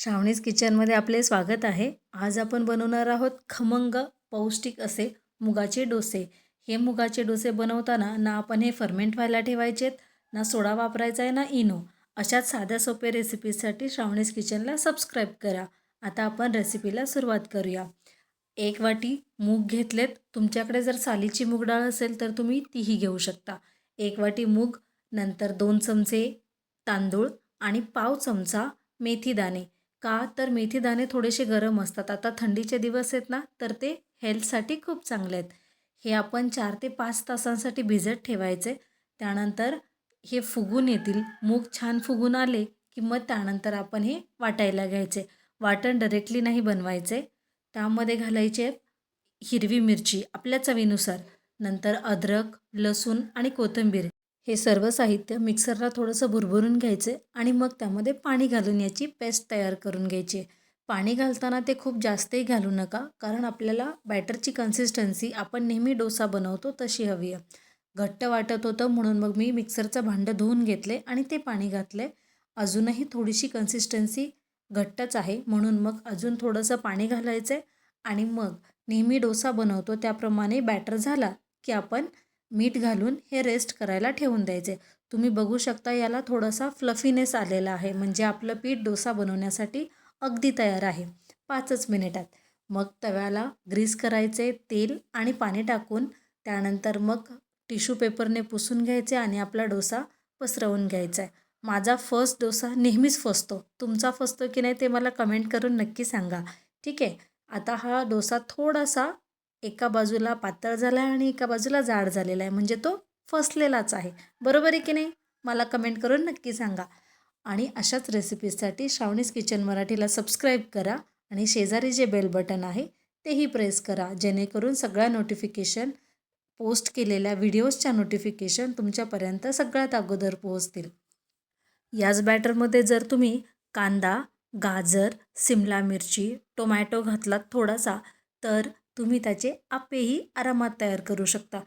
श्रावणीज किचनमध्ये आपले स्वागत आहे. आज आपण बनवणार आहोत खमंग पौष्टिक असे मुगाचे डोसे. हे मुगाचे डोसे बनवताना ना आपण हे फर्मेंट व्हायला ठेवायचेत ना सोडा वापरायचा आहे ना इनो. अशाच साध्या सोप्या रेसिपीसाठी श्रावणीज किचनला सबस्क्राईब करा. आता आपण रेसिपीला सुरुवात करूया. एक वाटी मूग घेतलेत. तुमच्याकडे जर सालीची मूग डाळ असेल तर तुम्ही तीही घेऊ शकता. एक वाटी मूग नंतर दोन चमचे तांदूळ आणि पाव चमचा मेथी दाणे का? तर मेथीदाणे थोडेसे गरम असतात. आता थंडीचे दिवस आहेत ना तर ते हेल्थसाठी खूप चांगले आहेत. हे आपण चार ते पाच तासांसाठी भिजत ठेवायचे. त्यानंतर हे फुगून येतील. मूग छान फुगून आले की मग त्यानंतर आपण हे वाटायला घ्यायचे. वाटण डायरेक्टली नाही बनवायचे. त्यामध्ये घालायचे हिरवी मिरची आपल्या चवीनुसार. नंतर अद्रक लसूण आणि कोथिंबीर. हे सर्व साहित्य मिक्सरला थोडंसं भुरभरून घ्यायचे आणि मग त्यामध्ये पाणी घालून याची पेस्ट तयार करून घ्यायची. पाणी घालताना ते खूप जास्तही घालू नका कारण आपल्याला बॅटरची कन्सिस्टन्सी आपण नेहमी डोसा बनवतो तशी हवी आहे. घट्ट वाटत होतं म्हणून मग मी मिक्सरचं भांडं धुवून घेतले आणि ते पाणी घातले. अजूनही थोडीशी कन्सिस्टन्सी घट्टच आहे म्हणून मग अजून थोडंसं पाणी घालायचं आहे आणि मग नेहमी डोसा बनवतो त्याप्रमाणे बॅटर झाला की आपण मीठ घालून हे रेस्ट करायला ठेवून द्यायचे. तुम्ही बघू शकता याला थोडासा फ्लफीनेस आलेला आहे. म्हणजे आपलं पीठ डोसा बनवण्यासाठी अगदी तयार आहे. पाचच मिनिटात. मग तव्याला ग्रीस करायचे तेल आणि पाणी टाकून त्यानंतर मग टिश्यू पेपरने पुसून घ्यायचे आणि आपला डोसा पसरवून घ्यायचा आहे. माझा फर्स्ट डोसा नेहमीच फसतो. तुमचा फसतो की नाही ते मला कमेंट करून नक्की सांगा. ठीक आहे? आता हा डोसा थोडासा एका बाजूला पातळ झाला आहे आणि एका बाजूला जाड झालेला आहे. म्हणजे तो फसलेलाच आहे. बरोबर आहे की नाही? मला कमेंट करून नक्की सांगा. आणि अशाच रेसिपीजसाठी श्रावणीस किचन मराठीला सबस्क्राईब करा आणि शेजारी जे बेल बटन आहे तेही प्रेस करा. जेणेकरून सगळ्या नोटिफिकेशन पोस्ट केलेल्या व्हिडिओजच्या नोटिफिकेशन तुमच्यापर्यंत सगळ्यात अगोदर पोहोचतील. याच बॅटरमध्ये जर तुम्ही कांदा गाजर सिमला मिरची टोमॅटो घातलात थोडासा तर तुम्ही त्याचे आपेही आरामात तयार करू शकता.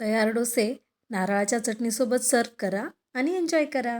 तयार डोसे नारळाच्या चटणीसोबत सर्व करा आणि एन्जॉय करा.